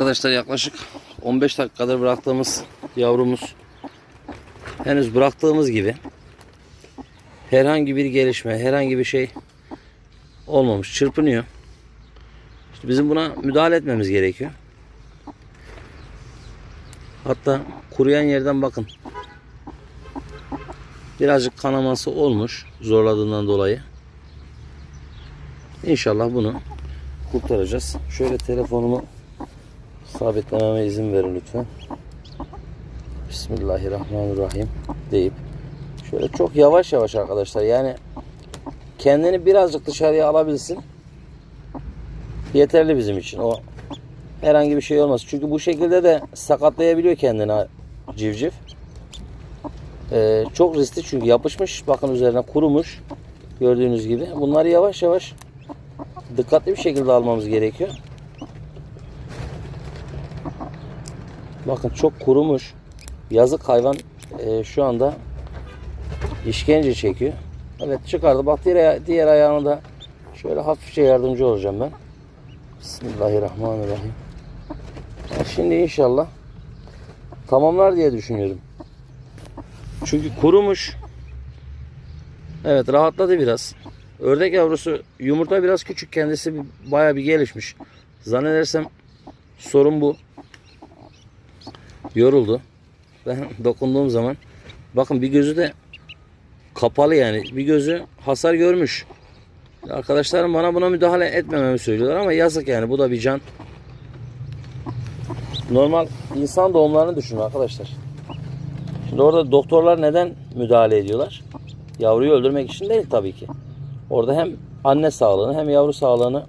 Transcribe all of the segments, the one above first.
Arkadaşlar yaklaşık 15 dakikadır bıraktığımız yavrumuz henüz bıraktığımız gibi herhangi bir gelişme, herhangi bir şey olmamış. Çırpınıyor. İşte bizim buna müdahale etmemiz gerekiyor. Hatta kuruyan yerden bakın. Birazcık kanaması olmuş zorladığından dolayı. İnşallah bunu kurtaracağız. Şöyle telefonumu sabitlememe izin verin lütfen. Bismillahirrahmanirrahim deyip. Şöyle çok yavaş yavaş arkadaşlar yani kendini birazcık dışarıya alabilsin. Yeterli bizim için. O herhangi bir şey olmaz. Çünkü bu şekilde de sakatlayabiliyor kendini civciv. Ee, çok riskli çünkü yapışmış bakın üzerine kurumuş gördüğünüz gibi. Bunları yavaş yavaş dikkatli bir şekilde almamız gerekiyor bakın çok kurumuş yazık hayvan e, şu anda işkence çekiyor. Evet çıkardı. Bak diğer, diğer ayağını da şöyle hafifçe yardımcı olacağım ben. Bismillahirrahmanirrahim. Şimdi inşallah tamamlar diye düşünüyorum. Çünkü kurumuş. Evet rahatladı biraz. Ördek yavrusu yumurta biraz küçük kendisi bayağı bir gelişmiş. Zannedersem sorun bu. Yoruldu. Ben dokunduğum zaman bakın bir gözü de kapalı yani. Bir gözü hasar görmüş. Arkadaşlarım bana buna müdahale etmememi söylüyorlar ama yazık yani bu da bir can. Normal insan doğumlarını düşünün arkadaşlar. Şimdi orada doktorlar neden müdahale ediyorlar? Yavruyu öldürmek için değil tabii ki. Orada hem anne sağlığını hem yavru sağlığını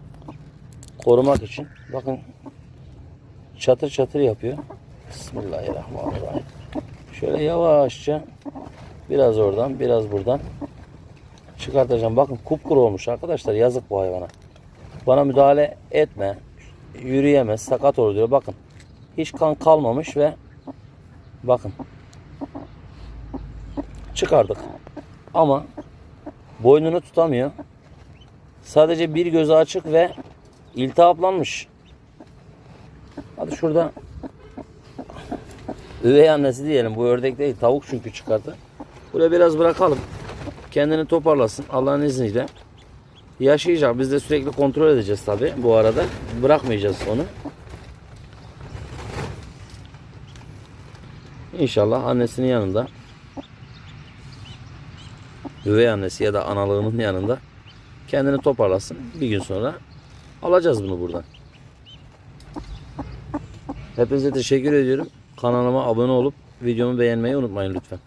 korumak için. Bakın çatır çatır yapıyor. Bismillahirrahmanirrahim. Şöyle yavaşça biraz oradan biraz buradan çıkartacağım. Bakın kupkuru olmuş arkadaşlar. Yazık bu hayvana. Bana müdahale etme. Yürüyemez. Sakat olur diyor. Bakın. Hiç kan kalmamış ve bakın. Çıkardık. Ama boynunu tutamıyor. Sadece bir gözü açık ve iltihaplanmış. Hadi şurada Üvey annesi diyelim. Bu ördek değil. Tavuk çünkü çıkardı. Buraya biraz bırakalım. Kendini toparlasın. Allah'ın izniyle. Yaşayacak. Biz de sürekli kontrol edeceğiz tabi bu arada. Bırakmayacağız onu. İnşallah annesinin yanında üvey annesi ya da analığının yanında kendini toparlasın. Bir gün sonra alacağız bunu buradan. Hepinize teşekkür ediyorum. Kanalıma abone olup videomu beğenmeyi unutmayın lütfen.